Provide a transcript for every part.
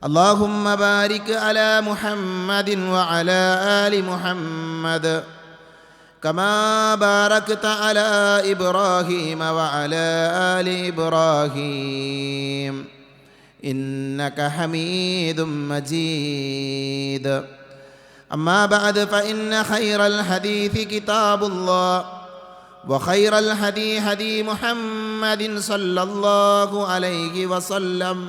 اللهم بارك على محمد وعلى آل محمد كما باركت على إبراهيم وعلى آل إبراهيم. إنك حميد مجيد. أما بعد فإن خير الحديث كتاب الله وخير الهدي هدي محمد صلى الله عليه وسلم.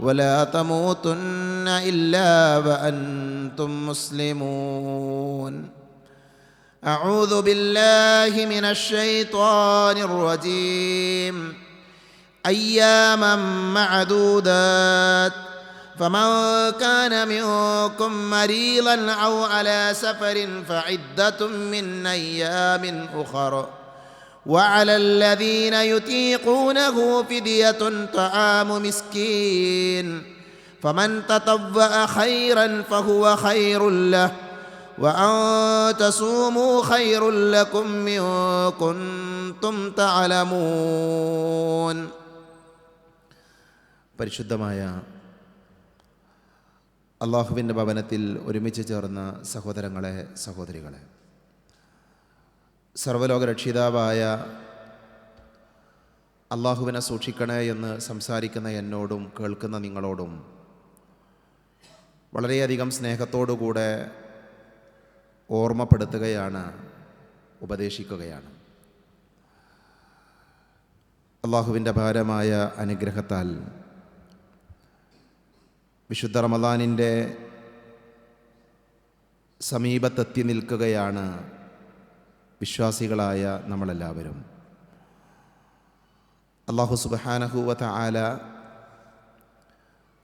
ولا تموتن إلا وأنتم مسلمون. أعوذ بالله من الشيطان الرجيم. أياما معدودات. فمن كان منكم مريضا أو على سفر فعدة من أيام أخر. وعلى الذين يطيقونه فدية طعام مسكين فمن تطوأ خيرا فهو خير له وأن تصوموا خير لكم إن كنتم تعلمون പരിശുദ്ധമായ അള്ളാഹുവിൻ്റെ ഭവനത്തിൽ ഒരുമിച്ച് ചേർന്ന സഹോദരങ്ങളെ സഹോദരികളെ സർവലോക രക്ഷിതാവായ അള്ളാഹുവിനെ സൂക്ഷിക്കണേ എന്ന് സംസാരിക്കുന്ന എന്നോടും കേൾക്കുന്ന നിങ്ങളോടും വളരെയധികം സ്നേഹത്തോടുകൂടെ ഓർമ്മപ്പെടുത്തുകയാണ് ഉപദേശിക്കുകയാണ്. അള്ളാഹുവിന്റെ ഭാരമായ അനുഗ്രഹത്താൽ വിശുദ്ധ റമദാനിന്റെ സമീപത്തെത്തി നിൽക്കുകയാണ് വിശ്വാസികളായ നമ്മളെല്ലാവരും. അള്ളാഹു സുബാനഹുവത ആല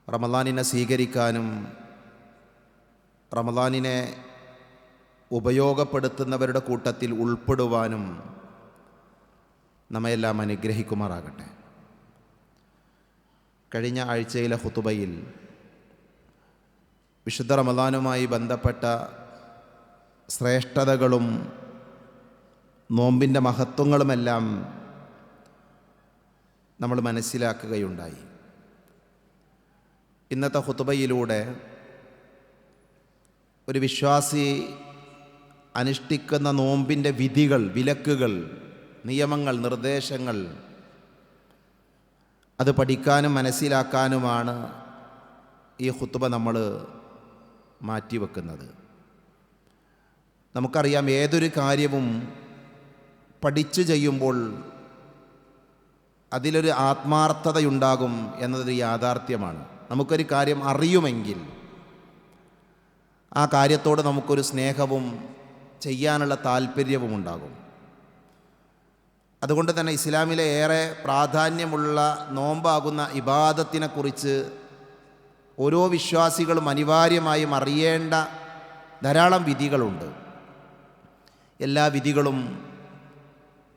റമദാനിനെ സ്വീകരിക്കാനും റമദാനിനെ ഉപയോഗപ്പെടുത്തുന്നവരുടെ കൂട്ടത്തിൽ ഉൾപ്പെടുവാനും നമ്മയെല്ലാം അനുഗ്രഹിക്കുമാറാകട്ടെ. കഴിഞ്ഞ ആഴ്ചയിലെ ഹുതുബയിൽ വിശുദ്ധ റമദാനുമായി ബന്ധപ്പെട്ട ശ്രേഷ്ഠതകളും നോമ്പിന്റെ മഹത്വങ്ങളുമെല്ലാം നമ്മൾ മനസ്സിലാക്കുകയുണ്ടായി. ഇന്നത്തെ ഹുതുബയിലൂടെ ഒരു വിശ്വാസി അനുഷ്ഠിക്കുന്ന നോമ്പിന്റെ വിധികൾ വിലക്കുകൾ നിയമങ്ങൾ നിർദ്ദേശങ്ങൾ അത് പഠിക്കാനും മനസ്സിലാക്കാനുമാണ് ഈ ഹുത്തുബ നമ്മൾ മാറ്റിവെക്കുന്നത്. നമുക്കറിയാം ഏതൊരു കാര്യവും പഠിച്ചു ചെയ്യുമ്പോൾ അതിലൊരു ആത്മാർത്ഥതയുണ്ടാകും എന്നതൊരു യാഥാർത്ഥ്യമാണ്. നമുക്കൊരു കാര്യം അറിയുമെങ്കിൽ ആ കാര്യത്തോട് നമുക്കൊരു സ്നേഹവും ചെയ്യാനുള്ള താല്പര്യവും ഉണ്ടാകും. അതുകൊണ്ട് തന്നെ ഇസ്ലാമിലെ ഏറെ പ്രാധാന്യമുള്ള നോമ്പാകുന്ന ഇബാദത്തിനെക്കുറിച്ച് ഓരോ വിശ്വാസികളും അനിവാര്യമായും അറിയേണ്ട ധാരാളം വിധികളുണ്ട്. എല്ലാ വിധികളും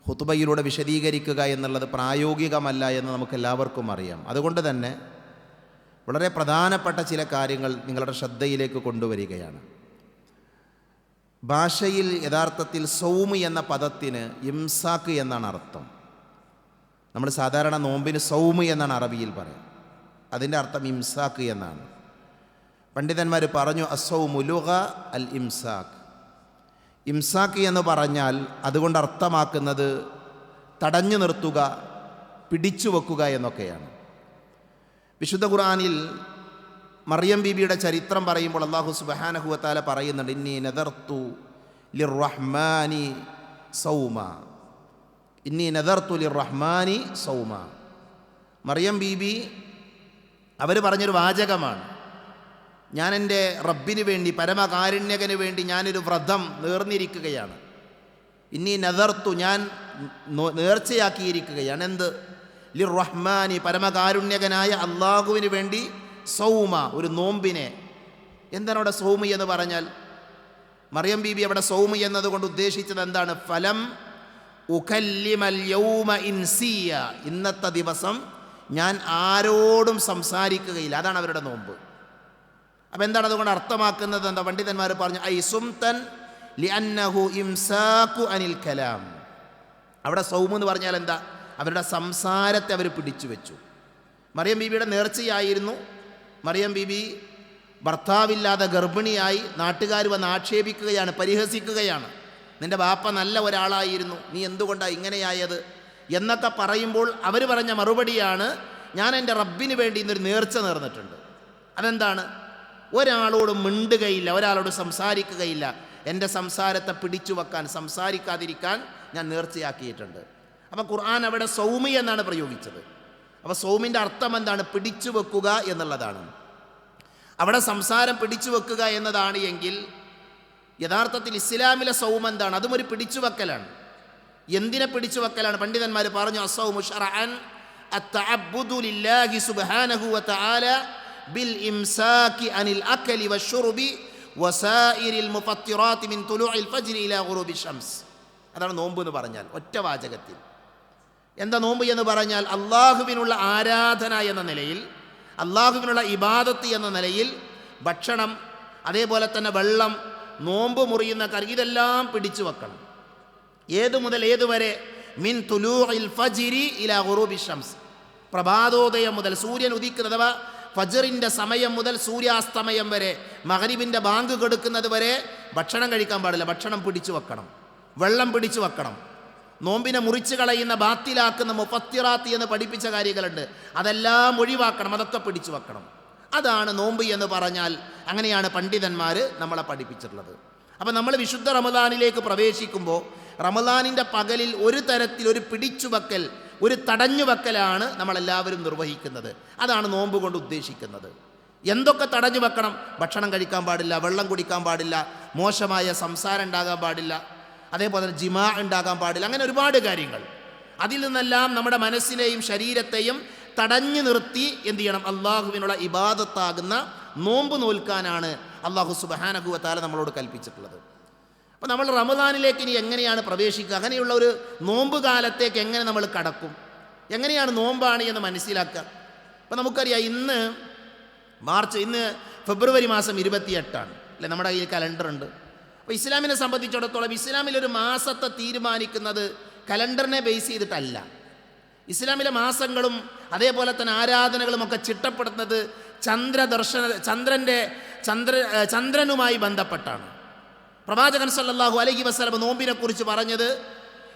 ഹുത്തുബയിലൂടെ വിശദീകരിക്കുക എന്നുള്ളത് പ്രായോഗികമല്ല എന്ന് നമുക്ക് എല്ലാവർക്കും അറിയാം. അതുകൊണ്ട് തന്നെ വളരെ പ്രധാനപ്പെട്ട ചില കാര്യങ്ങൾ നിങ്ങളുടെ ശ്രദ്ധയിലേക്ക് കൊണ്ടുവരികയാണ്. ഭാഷയിൽ യഥാർത്ഥത്തിൽ സൗമ് എന്ന പദത്തിന് ഇംസാക്ക് എന്നാണ് അർത്ഥം. നമ്മൾ സാധാരണ നോമ്പിന് സൗമ് എന്നാണ് അറബിയിൽ പറയുക അതിന്റെ അർത്ഥം ഇംസാക്ക് എന്നാണ്. പണ്ഡിതന്മാർ പറഞ്ഞു അസൗമുലുഹ അൽ ഇംസാക്ക്. ഇംസാക്ക് എന്ന് പറഞ്ഞാൽ അതുകൊണ്ട് അർത്ഥമാക്കുന്നത് തടഞ്ഞു നിർത്തുക പിടിച്ചു വെക്കുക എന്നൊക്കെയാണ്. വിശുദ്ധ ഖുറാനിൽ മറിയം ബീബിയുടെ ചരിത്രം പറയുമ്പോൾ അള്ളാഹു സുബഹാനഹുവത്താല പറയുന്നുണ്ട് ഇന്നി നദർത്തു ലിർ റഹ്മാനി സൗമ. ഇന്നി നദർത്തു ലിർ റഹ്മാനി സൗമ. മറിയം ബീബി അവർ പറഞ്ഞൊരു വാചകമാണ്. ഞാൻ എന്റെ റബ്ബിന് വേണ്ടി പരമകാരുണ്യകന് വേണ്ടി ഞാനൊരു വ്രതം നേർന്നിരിക്കുകയാണ്. ഇനി നദർത്തു ഞാൻ നേർച്ചയാക്കിയിരിക്കുകയാണ്. എന്ത്? ലിർ റഹ്മാനി പരമകാരുണ്യകനായ അള്ളാഹുവിന് വേണ്ടി സൗമ ഒരു നോമ്പിനെ. എന്താണ് അവിടെ സൗമി എന്ന് പറഞ്ഞാൽ? മറിയം ബീബി അവിടെ സൗമി എന്നതുകൊണ്ട് ഉദ്ദേശിച്ചത് എന്താണ്? ഫലം ഉഖല്ലിമൽ യൗമ ഇൻസിയ. ഇന്നത്തെ ദിവസം ഞാൻ ആരോടും സംസാരിക്കുകയില്ല. അതാണ് അവരുടെ നോമ്പ്. അപ്പം എന്താണ് അതുകൊണ്ട് അർത്ഥമാക്കുന്നത്? എന്താ പണ്ഡിതന്മാർ പറഞ്ഞു ഐ സുംതൻ ലിഅന്നഹു അനിൽ കലാം. അവിടെ സൗമ് എന്ന് പറഞ്ഞാൽ എന്താ? അവരുടെ സംസാരത്തെ അവർ പിടിച്ചു വെച്ചു. മറിയം ബീബിയുടെ നേർച്ചയായിരുന്നു. മറിയം ബീബി ഭർത്താവില്ലാതെ ഗർഭിണിയായി നാട്ടുകാർ വന്ന് ആക്ഷേപിക്കുകയാണ് പരിഹസിക്കുകയാണ്. നിന്റെ ബാപ്പ നല്ല ഒരാളായിരുന്നു. നീ എന്തുകൊണ്ടാണ് ഇങ്ങനെയായത്? എന്നൊക്കെ പറയുമ്പോൾ അവർ പറഞ്ഞ മറുപടിയാണ് ഞാൻ എന്റെ റബ്ബിന് വേണ്ടി ഇന്നൊരു നേർച്ച നേർന്നിട്ടുണ്ട്. അതെന്താണ്? ഒരാളോട് മിണ്ടുകയില്ല ഒരാളോട് സംസാരിക്കുകയില്ല. എന്റെ സംസാരത്തെ പിടിച്ചു വെക്കാൻ സംസാരിക്കാതിരിക്കാൻ ഞാൻ നേർച്ചയാക്കിയിട്ടുണ്ട്. അപ്പം ഖുർആൻ അവിടെ സൗമി എന്നാണ് പ്രയോഗിച്ചത്. അപ്പോൾ സൗമിന്റെ അർത്ഥം എന്താണ്? പിടിച്ചു വെക്കുക എന്നുള്ളതാണ്. അവിടെ സംസാരം പിടിച്ചു വെക്കുക എന്നതാണ് എങ്കിൽ യഥാർത്ഥത്തിൽ ഇസ്ലാമിലെ സൗമ എന്താണ്? അതും ഒരു പിടിച്ചു വെക്കലാണ്. എന്തിനെ പിടിച്ചു വെക്കലാണ്? പണ്ഡിതന്മാർ പറഞ്ഞു അസൗ മുഷറഅൻ അത്തഅബ്ബുദു ലില്ലാഹി സുബ്ഹാനഹു വതആല ബിൽ ഇംസാക്കി അനിൽ അക്കലി വഷുറുബി വസായിരിൽ മുഫത്തിറാത്തി മിൻ തുലുഇൽ ഫജ്രി ഇലാ ഗുറൂബി അതാണ് നോമ്പ് എന്ന് പറഞ്ഞാൽ ഒറ്റ വാചകത്തിൽ. എന്താ നോമ്പ് എന്ന് പറഞ്ഞാൽ? അള്ളാഹുവിനുള്ള ആരാധന എന്ന നിലയിൽ അള്ളാഹുവിനുള്ള ഇബാദത്ത് എന്ന നിലയിൽ ഭക്ഷണം അതേപോലെ തന്നെ വെള്ളം നോമ്പ് മുറിയുന്ന കറി ഇതെല്ലാം പിടിച്ചു വെക്കണം. ഏതു മുതൽ ഏതുവരെ മിൻ തുലൂ ഇൽ ഫജിരി ഇല ഉറൂബി ഷംസ് പ്രഭാതോദയം മുതൽ സൂര്യൻ ഉദിക്കുന്നത് ഫജറിന്റെ സമയം മുതൽ സൂര്യാസ്തമയം വരെ മഹരിബിന്റെ ബാങ്ക് കെടുക്കുന്നത് വരെ ഭക്ഷണം കഴിക്കാൻ പാടില്ല. ഭക്ഷണം പിടിച്ചു വെക്കണം. വെള്ളം പിടിച്ചു വെക്കണം. നോമ്പിനെ മുറിച്ച് കളയുന്ന ബാത്തിലാക്കുന്ന മുപ്പത്തിറാത്തി എന്ന് പഠിപ്പിച്ച കാര്യങ്ങളുണ്ട്. അതെല്ലാം ഒഴിവാക്കണം. അതൊക്കെ പിടിച്ചു വെക്കണം. അതാണ് നോമ്പ് എന്ന് പറഞ്ഞാൽ അങ്ങനെയാണ് പണ്ഡിതന്മാർ നമ്മളെ പഠിപ്പിച്ചിട്ടുള്ളത്. അപ്പം നമ്മൾ വിശുദ്ധ റമദാനിലേക്ക് പ്രവേശിക്കുമ്പോൾ റമദാനിന്റെ പകലിൽ ഒരു തരത്തിൽ ഒരു പിടിച്ചുവെക്കൽ ഒരു തടഞ്ഞുവെക്കലാണ് നമ്മളെല്ലാവരും നിർവഹിക്കുന്നത്. അതാണ് നോമ്പ് കൊണ്ട് ഉദ്ദേശിക്കുന്നത്. എന്തൊക്കെ തടഞ്ഞു വെക്കണം? ഭക്ഷണം കഴിക്കാൻ പാടില്ല വെള്ളം കുടിക്കാൻ പാടില്ല മോശമായ സംസാരം ഉണ്ടാകാൻ പാടില്ല അതേപോലെ തന്നെ ജിമാ ഉണ്ടാകാൻ പാടില്ല അങ്ങനെ ഒരുപാട് കാര്യങ്ങൾ. അതിൽ നിന്നെല്ലാം നമ്മുടെ മനസ്സിനെയും ശരീരത്തെയും തടഞ്ഞു നിർത്തി എന്ത് ചെയ്യണം? അള്ളാഹുവിനുള്ള ഇബാദത്താകുന്ന നോമ്പ് നോൽക്കാനാണ് അള്ളാഹു സുബഹാനഹുവത്താല നമ്മളോട് കൽപ്പിച്ചിട്ടുള്ളത്. അപ്പോൾ നമ്മൾ റമദാനിലേക്ക് ഇനി എങ്ങനെയാണ് പ്രവേശിക്കുക? അങ്ങനെയുള്ള ഒരു നോമ്പ് കാലത്തേക്ക് എങ്ങനെ നമ്മൾ കടക്കും? എങ്ങനെയാണ് നോമ്പാണ് എന്ന് മനസ്സിലാക്കുക? അപ്പോൾ നമുക്കറിയാം ഇന്ന് മാർച്ച് ഇന്ന് ഫെബ്രുവരി മാസം ഇരുപത്തിയെട്ടാണ്. അല്ലേ? നമ്മുടെ കയ്യിൽ കലണ്ടർ ഉണ്ട് അപ്പോൾ ഇസ്ലാമിനെ സംബന്ധിച്ചിടത്തോളം ഇസ്ലാമിലൊരു മാസത്തെ തീരുമാനിക്കുന്നത് കലണ്ടറിനെ ബേസ് ചെയ്തിട്ടല്ല. ഇസ്ലാമിലെ മാസങ്ങളും അതേപോലെ തന്നെ ആരാധനകളും ഒക്കെ ചിട്ടപ്പെടുത്തുന്നത് ചന്ദ്രദർശന ചന്ദ്രന്റെ ചന്ദ്ര ചന്ദ്രനുമായി ബന്ധപ്പെട്ടാണ്. പ്രവാചകൻ സല്ലാഹു അലഹി വസ്ലം നോമ്പിനെ കുറിച്ച് പറഞ്ഞത്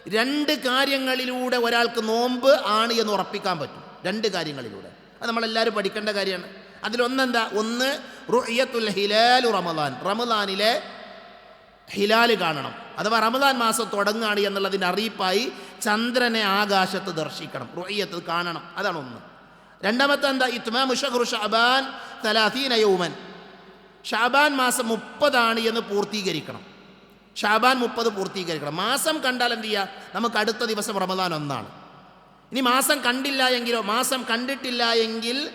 രണ്ട് കാര്യങ്ങളിലൂടെ ഒരാൾക്ക് നോമ്പ് ആണ് എന്ന് ഉറപ്പിക്കാൻ പറ്റും. രണ്ട് കാര്യങ്ങളിലൂടെ. അത് നമ്മളെല്ലാവരും പഠിക്കേണ്ട കാര്യമാണ്. അതിലൊന്നെന്താ ഒന്ന് റുയത്തുൽ ഹിലാലു റമദാൻ. റമദാനിലെ ഹിലാൽ കാണണം. അഥവാ റമദാൻ മാസം തുടങ്ങുകയാണ് എന്നുള്ളതിന്റെ അറിയിപ്പായി ചന്ദ്രനെ ആകാശത്ത് ദർശിക്കണം. റുയ്യത്ത് കാണണം. അതാണ് ഒന്ന്. രണ്ടാമത്തെ എന്താ? ഇത്മാമു മുഷഖുർ ഷഅബാൻ തലാത്തീന യൗമൻ. ഷാബാൻ മാസം മുപ്പതാണ് എന്ന് പൂർത്തീകരിക്കണം. ഷാബാൻ മുപ്പത് പൂർത്തീകരിക്കണം. മാസം കണ്ടാൽ എന്ത് ചെയ്യുക നമുക്ക് അടുത്ത ദിവസം റമദാൻ ഒന്നാണ്. ഇനി മാസം കണ്ടില്ല എങ്കിലോ മാസം കണ്ടിട്ടില്ല എങ്കിൽ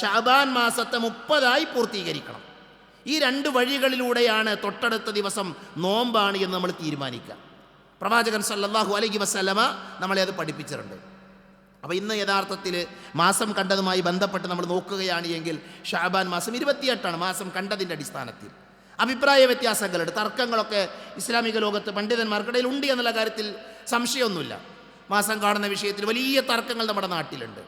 ഷാബാൻ മാസത്തെ മുപ്പതായി പൂർത്തീകരിക്കണം. ഈ രണ്ട് വഴികളിലൂടെയാണ് തൊട്ടടുത്ത ദിവസം നോമ്പാണ് എന്ന് നമ്മൾ തീരുമാനിക്കുക. പ്രവാചകൻ സല്ലാഹു അലൈഹി വസ്ലമ നമ്മളെ അത് പഠിപ്പിച്ചിട്ടുണ്ട്. അപ്പോൾ ഇന്ന് യഥാർത്ഥത്തിൽ മാസം കണ്ടതുമായി ബന്ധപ്പെട്ട് നമ്മൾ നോക്കുകയാണ് എങ്കിൽ ഷാബാൻ മാസം ഇരുപത്തിയെട്ടാണ് മാസം കണ്ടതിന്റെ അടിസ്ഥാനത്തിൽ. അഭിപ്രായ വ്യത്യാസങ്ങളുണ്ട്. തർക്കങ്ങളൊക്കെ ഇസ്ലാമിക ലോകത്ത് പണ്ഡിതന്മാർക്കിടയിൽ ഉണ്ട് എന്നുള്ള കാര്യത്തിൽ സംശയമൊന്നുമില്ല. മാസം കാണുന്ന വിഷയത്തിൽ വലിയ തർക്കങ്ങൾ നമ്മുടെ നാട്ടിലുണ്ട്.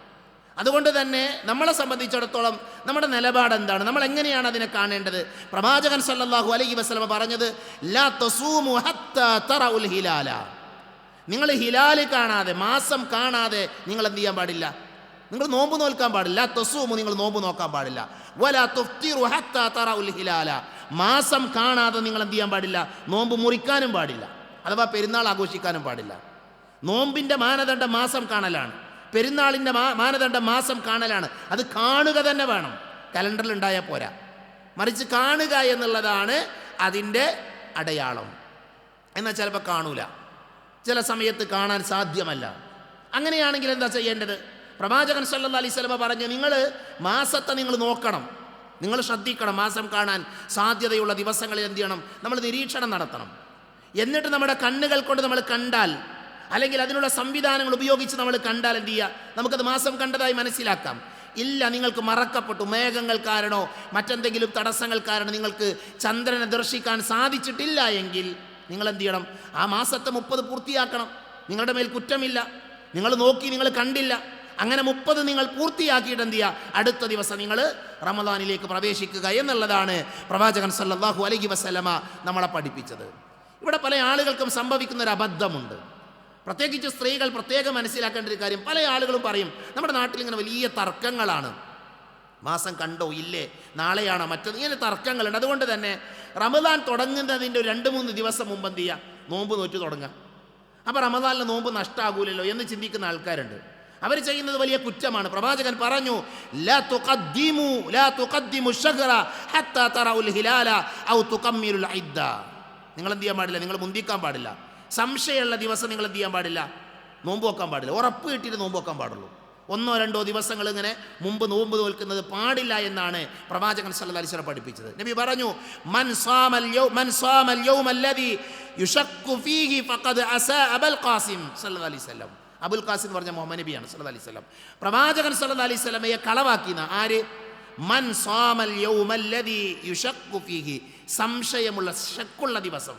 അതുകൊണ്ട് തന്നെ നമ്മളെ സംബന്ധിച്ചിടത്തോളം നമ്മുടെ നിലപാട് എന്താണ്? നമ്മൾ എങ്ങനെയാണ് അതിനെ കാണേണ്ടത്? പ്രവാചകൻ സല്ലല്ലാഹു അലൈഹി വസല്ലമ പറഞ്ഞത് ലാ തസൂമു ഹത്താ തറഉൽ ഹിലാല. നിങ്ങൾ ഹിലാൽ കാണാതെ മാസം കാണാതെ നിങ്ങൾ എന്ത് ചെയ്യാൻ പാടില്ല? നിങ്ങൾ നോമ്പ് നോൽക്കാൻ പാടില്ല തസൂമു നിങ്ങൾ നോമ്പ് നോക്കാൻ പാടില്ല. വല തുഫ്തിറു ഹത്താ തറഉൽ ഹിലാല. മാസം കാണാതെ നിങ്ങൾ എന്ത് ചെയ്യാൻ പാടില്ല? നോമ്പ് മുറിക്കാനും പാടില്ല. അഥവാ പെരുന്നാൾ ആഘോഷിക്കാനും പാടില്ല. നോമ്പിന്റെ മാനദണ്ഡം മാസം കാണലാണ്. പെരുന്നാളിന്റെ മാനദണ്ഡം മാസം കാണലാണ്. അത് കാണുക തന്നെ വേണം. കലണ്ടറിൽ ഉണ്ടായാൽ പോരാ. മറിച്ച് കാണുക എന്നുള്ളതാണ് അതിന്റെ അടയാളം. എന്നാൽ ചിലപ്പോൾ കാണൂല. ചില സമയത്ത് കാണാൻ സാധ്യമല്ല. അങ്ങനെയാണെങ്കിൽ എന്താ ചെയ്യേണ്ടത്? പ്രവാചകൻ സല്ല അലൈഹി സ്വലമ പറഞ്ഞു നിങ്ങൾ മാസത്തെ നിങ്ങൾ നോക്കണം. നിങ്ങൾ ശ്രദ്ധിക്കണം മാസം കാണാൻ സാധ്യതയുള്ള ദിവസങ്ങളിൽ എന്ത് ചെയ്യണം? നമ്മൾ നിരീക്ഷണം നടത്തണം. എന്നിട്ട് നമ്മുടെ കണ്ണുകൾ കൊണ്ട് നമ്മൾ കണ്ടാൽ അല്ലെങ്കിൽ അതിനുള്ള സംവിധാനങ്ങൾ ഉപയോഗിച്ച് നമ്മൾ കണ്ടാൽ എന്ത് ചെയ്യുക നമുക്കത് മാസം കണ്ടതായി മനസ്സിലാക്കാം. ഇല്ല നിങ്ങൾക്ക് മറക്കപ്പെട്ടു. മേഘങ്ങൾ കാരണോ മറ്റെന്തെങ്കിലും തടസ്സങ്ങൾ കാരണം നിങ്ങൾക്ക് ചന്ദ്രനെ ദർശിക്കാൻ സാധിച്ചിട്ടില്ല എങ്കിൽ നിങ്ങൾ എന്ത് ചെയ്യണം ആ മാസത്തെ മുപ്പത് പൂർത്തിയാക്കണം. നിങ്ങളുടെ മേൽ കുറ്റമില്ല. നിങ്ങൾ നോക്കി നിങ്ങൾ കണ്ടില്ല. അങ്ങനെ മുപ്പത് നിങ്ങൾ പൂർത്തിയാക്കിയിട്ട് എന്ത് ചെയ്യുക അടുത്ത ദിവസം നിങ്ങൾ റമദാനിലേക്ക് പ്രവേശിക്കുക എന്നുള്ളതാണ് പ്രവാചകൻ സല്ലാഹു അലഹി വസ്ലമ നമ്മളെ പഠിപ്പിച്ചത്. ഇവിടെ പല ആളുകൾക്കും സംഭവിക്കുന്ന ഒരു അബദ്ധമുണ്ട്. പ്രത്യേകിച്ച് സ്ത്രീകൾ പ്രത്യേകം മനസ്സിലാക്കേണ്ട ഒരു കാര്യം പല ആളുകളും പറയും നമ്മുടെ നാട്ടിൽ ഇങ്ങനെ വലിയ തർക്കങ്ങളാണ്. മാസം കണ്ടോ? ഇല്ലേ? നാളെയാണോ മറ്റത് ഇങ്ങനെ തർക്കങ്ങളുണ്ട്. അതുകൊണ്ട് തന്നെ റമദാൻ തുടങ്ങുന്നതിന്റെ രണ്ട് മൂന്ന് ദിവസം മുമ്പ് എന്ത് ചെയ്യുക നോമ്പ് നോറ്റ് തുടങ്ങാം. അപ്പോൾ റമദാനിലെ നോമ്പ് നഷ്ടമാകൂലല്ലോ എന്ന് ചിന്തിക്കുന്ന ആൾക്കാരുണ്ട്. അവർ ചെയ്യുന്നത് വലിയ കുറ്റമാണ്. പ്രവാചകൻ പറഞ്ഞു നിങ്ങൾ എന്ത് ചെയ്യാൻ പാടില്ല? നിങ്ങൾ മുന്തിക്കാൻ പാടില്ല. സംശയമുള്ള ദിവസം നിങ്ങൾ എന്ത് ചെയ്യാൻ പാടില്ല? നോമ്പ് വെക്കാൻ പാടില്ല. ഉറപ്പ് കിട്ടിയിട്ട് നോമ്പ് വെക്കാൻ പാടുള്ളൂ. ഒന്നോ രണ്ടോ ദിവസങ്ങൾ ഇങ്ങനെ മുമ്പ് നോമ്പ് തോൽക്കുന്നത് പാടില്ല എന്നാണ് പ്രവാചകൻ സല്ല അലൈഹി വസല്ലം പഠിപ്പിച്ചത്. നബി പറഞ്ഞു മൻ മൻ ഖാസിം. അബുൽ ഖാസിം എന്ന് പറഞ്ഞ മുഹമ്മദ് നബിയാണ് സല്ല അലൈഹി വസല്ലം. പ്രവാചകൻ സല്ല അലൈഹി വസല്ലമയെ കളവാക്കിന ആര്? മൻ സാമൽ യൗമ അല്ലദി യുശക്കു ഫീഹി. സംശയമുള്ള ശക്കുള്ള ദിവസം.